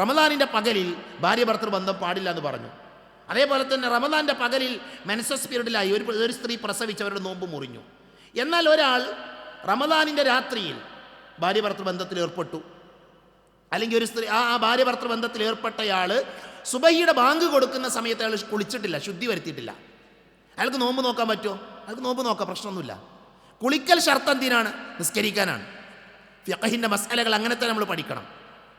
റമദാനിന്റെ പകലിൽ ഭാര്യ ഭർത്തൃ ബന്ധം പാടില്ല എന്ന് പറഞ്ഞു. അതേപോലെ തന്നെ റമദാന്റെ പകലിൽ മെൻസസ് പീരീഡിലായി ഒരു ഒരു സ്ത്രീ പ്രസവിച്ചവരുടെ നോമ്പ് മുറിഞ്ഞു. എന്നാൽ ഒരാൾ റമദാനിന്റെ രാത്രിയിൽ ഭാര്യ ഭർത്തൃ ബന്ധത്തിൽ ഏർപ്പെട്ടു. അല്ലെങ്കിൽ ഒരു സ്ത്രീ ആ ആ ഭാര്യ ഭർത്തൃ ബന്ധത്തിൽ ഏർപ്പെട്ടയാൾ സുബൈയുടെ ബാങ്ക് കൊടുക്കുന്ന സമയത്ത് അയാൾ കുളിച്ചിട്ടില്ല ശുദ്ധി വരുത്തിയിട്ടില്ല. അയാൾക്ക് നോമ്പ് നോക്കാൻ പറ്റുമോ? അയാൾക്ക് നോമ്പ് നോക്കാം പ്രശ്നമൊന്നുമില്ല. കുളിക്കൽ ഷർത്ത് എന്തിനാണ് നിസ്കരിക്കാനാണ്. ഫിഖഹിന്റെ മസാലകൾ അങ്ങനെ തന്നെ നമ്മൾ പഠിക്കണം.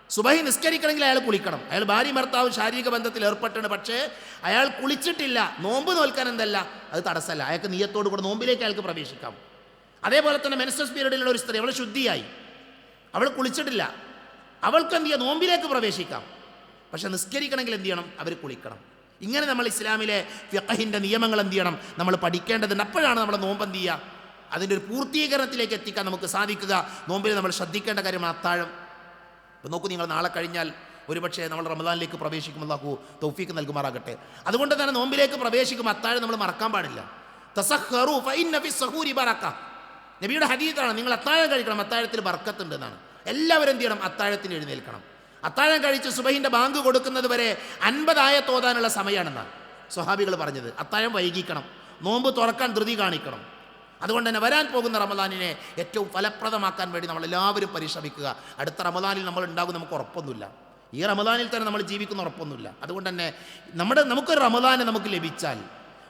സുബഹി നിസ്കരിക്കണമെങ്കിൽ അയാൾ കുളിക്കണം. അയാൾ ഭാര്യ ഭർത്താവ് ശാരീരിക ബന്ധത്തിൽ ഏർപ്പെട്ടാണ്. പക്ഷേ അയാൾ കുളിച്ചിട്ടില്ല. നോമ്പ് നോൽക്കാൻ എന്തല്ല? അത് തടസ്സമല്ല. അയാൾക്ക് നീയത്തോട് കൂടെ നോമ്പിലേക്ക് അയാൾക്ക് പ്രവേശിക്കാം. അതേപോലെ തന്നെ മെൻസസ് പീരീഡിലുള്ള ഒരു സ്ത്രീ അവൾ ശുദ്ധിയായി. അവൾ കുളിച്ചിട്ടില്ല. അവൾക്ക് എന്ത് ചെയ്യാം? നോമ്പിലേക്ക് പ്രവേശിക്കാം. പക്ഷെ നിസ്കരിക്കണമെങ്കിൽ എന്ത് ചെയ്യണം? അവർ കുളിക്കണം. ഇങ്ങനെ നമ്മൾ ഇസ്ലാമിലെ ഫിഖഹിന്റെ നിയമങ്ങൾ എന്ത് ചെയ്യണം? നമ്മൾ പഠിക്കേണ്ടതുണ്ട്. അപ്പോഴാണ് നമ്മൾ നോമ്പ് എന്ത് ചെയ്യുക? അതിന്റെ ഒരു പൂർത്തീകരണത്തിലേക്ക് എത്തിക്കാൻ നമുക്ക് സാധിക്കുക. നോമ്പിൽ നമ്മൾ ശ്രദ്ധിക്കേണ്ട കാര്യം അത്താഴം. ഇപ്പം നോക്കൂ നിങ്ങൾ നാളെ കഴിഞ്ഞാൽ ഒരുപക്ഷെ നമ്മൾ റമദാനിലേക്ക് പ്രവേശിക്കും അല്ലാഹു തൗഫീക്ക് നൽകുമാറാകട്ടെ. അതുകൊണ്ട് തന്നെ നോമ്പിലേക്ക് പ്രവേശിക്കും അത്താഴം നമ്മൾ മറക്കാൻ പാടില്ല. നബിയുടെ ഹരീതാണ് നിങ്ങൾ അത്താഴം കഴിക്കണം അത്താഴത്തിൽ ബർക്കത്തുണ്ട് എന്നാണ് എല്ലാവരും എന്ത് ചെയ്യണം? അത്താഴത്തിന് എഴുന്നേൽക്കണം. അത്താഴം കഴിച്ച് സുബഹിന്റെ ബാങ്ക് കൊടുക്കുന്നത് വരെ അൻപതായ തോതാനുള്ള സമയമാണെന്നാണ് സ്വഹാബികൾ പറഞ്ഞത്. അത്താഴം വൈകിക്കണം. നോമ്പ് തുറക്കാൻ ധൃതി കാണിക്കണം. അതുകൊണ്ട് തന്നെ വരാൻ പോകുന്ന റമദാനിനെ ഏറ്റവും ഫലപ്രദമാക്കാൻ വേണ്ടി നമ്മൾ എല്ലാവരും പരിശ്രമിക്കുക. അടുത്ത റമദാനിൽ നമ്മൾ ഉണ്ടാകും നമുക്ക് ഉറപ്പൊന്നുമില്ല. ഈ റമദാനിൽ തന്നെ നമ്മൾ ജീവിക്കുന്ന ഉറപ്പൊന്നുമില്ല. അതുകൊണ്ട് തന്നെ നമ്മുടെ നമുക്കൊരു റമദാനെ നമുക്ക് ലഭിച്ചാൽ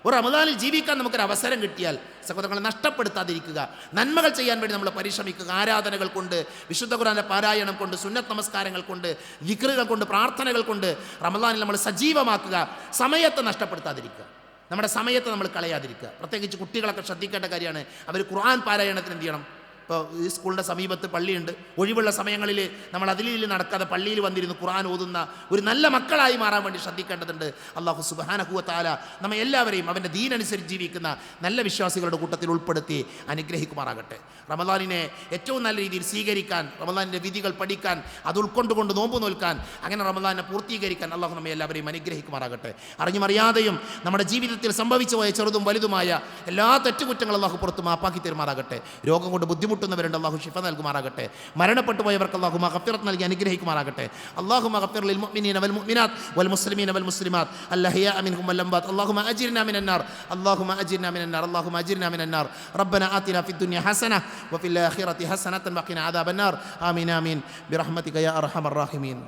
ഒരു റമദാനിൽ ജീവിക്കാൻ നമുക്കൊരു അവസരം കിട്ടിയാൽ സഹോദരങ്ങളെ നഷ്ടപ്പെടുത്താതിരിക്കുക. നന്മകൾ ചെയ്യാൻ വേണ്ടി നമ്മൾ പരിശ്രമിക്കുക. ആരാധനകൾ കൊണ്ട് വിശുദ്ധ ഖുറാന്റെ പാരായണം കൊണ്ട് സുന്നത്ത് നമസ്കാരങ്ങൾ കൊണ്ട് വിക്രുകൾ കൊണ്ട് പ്രാർത്ഥനകൾ കൊണ്ട് റമദാനിൽ നമ്മൾ സജീവമാക്കുക. സമയത്തെ നഷ്ടപ്പെടുത്താതിരിക്കുക. നമ്മുടെ സമയത്ത് നമ്മൾ കളയാതിരിക്കുക. പ്രത്യേകിച്ച് കുട്ടികളൊക്കെ ശ്രദ്ധിക്കേണ്ട കാര്യമാണ്. അവർ ഖുർആൻ പാരായണത്തിന് എന്ത് ചെയ്യണം? ഇപ്പോൾ ഈ സ്കൂളിന്റെ സമീപത്ത് പള്ളിയുണ്ട്. ഒഴിവുള്ള സമയങ്ങളിൽ നമ്മൾ അതിലിൽ നടക്കാതെ പള്ളിയിൽ വന്നിരുന്ന് ഖുറാൻ ഓതുന്ന ഒരു നല്ല മക്കളായി മാറാൻ വേണ്ടി ശ്രദ്ധിക്കേണ്ടതുണ്ട്. അള്ളാഹു സുബാനഹുവത്താല നമ്മെ എല്ലാവരെയും അവന്റെ ദീനനുസരിച്ച് ജീവിക്കുന്ന നല്ല വിശ്വാസികളുടെ കൂട്ടത്തിൽ ഉൾപ്പെടുത്തി അനുഗ്രഹിക്കുമാറാകട്ടെ. റമദാനിനെ ഏറ്റവും നല്ല രീതിയിൽ സ്വീകരിക്കാൻ റമദാനിന്റെ വിധികൾ പഠിക്കാൻ അത് ഉൾക്കൊണ്ടുകൊണ്ട് നോമ്പ് നോൽക്കാൻ അങ്ങനെ റമദാനെ പൂർത്തീകരിക്കാൻ അള്ളാഹു നമ്മെ എല്ലാവരെയും അനുഗ്രഹിക്കുമാറാകട്ടെ. അറിഞ്ഞുമറിയാതെയും നമ്മുടെ ജീവിതത്തിൽ സംഭവിച്ചു പോയ ചെറുതും വലുതുമായ എല്ലാ തെറ്റുകുറ്റങ്ങളും അള്ളാഹു പുറത്ത് മാപ്പാക്കി തരുമാറാകട്ടെ. രോഗം കൊണ്ട് ബുദ്ധിമുട്ട് ബുദ്ധിമുട്ടുന്നവരുണ്ട് അള്ളാഹു ഷിഫ നൽകുമാറാകട്ടെ മരണപ്പെട്ടു പോയവർക്ക് അള്ളാഹു മഹഫിറത്ത് നൽകി അനുഗ്രഹിക്കുമാറാകട്ടെ അള്ളാഹു മഹഫിർ ലിൽ മുഅ്മിനീന വൽ മുഅ്മിനാത്ത് വൽ മുസ്ലിമീന വൽ മുസ്ലിമാത്ത് അല്ലഹിയ മിൻഹും വൽ അംവാത്ത് اللهم اجرنا من النار اللهم اجرنا من النار اللهم اجرنا من النار ربنا آتنا في الدنيا حسنه وفي الاخره حسنه وقنا عذاب النار امين امين برحمتك يا ارحم الراحمين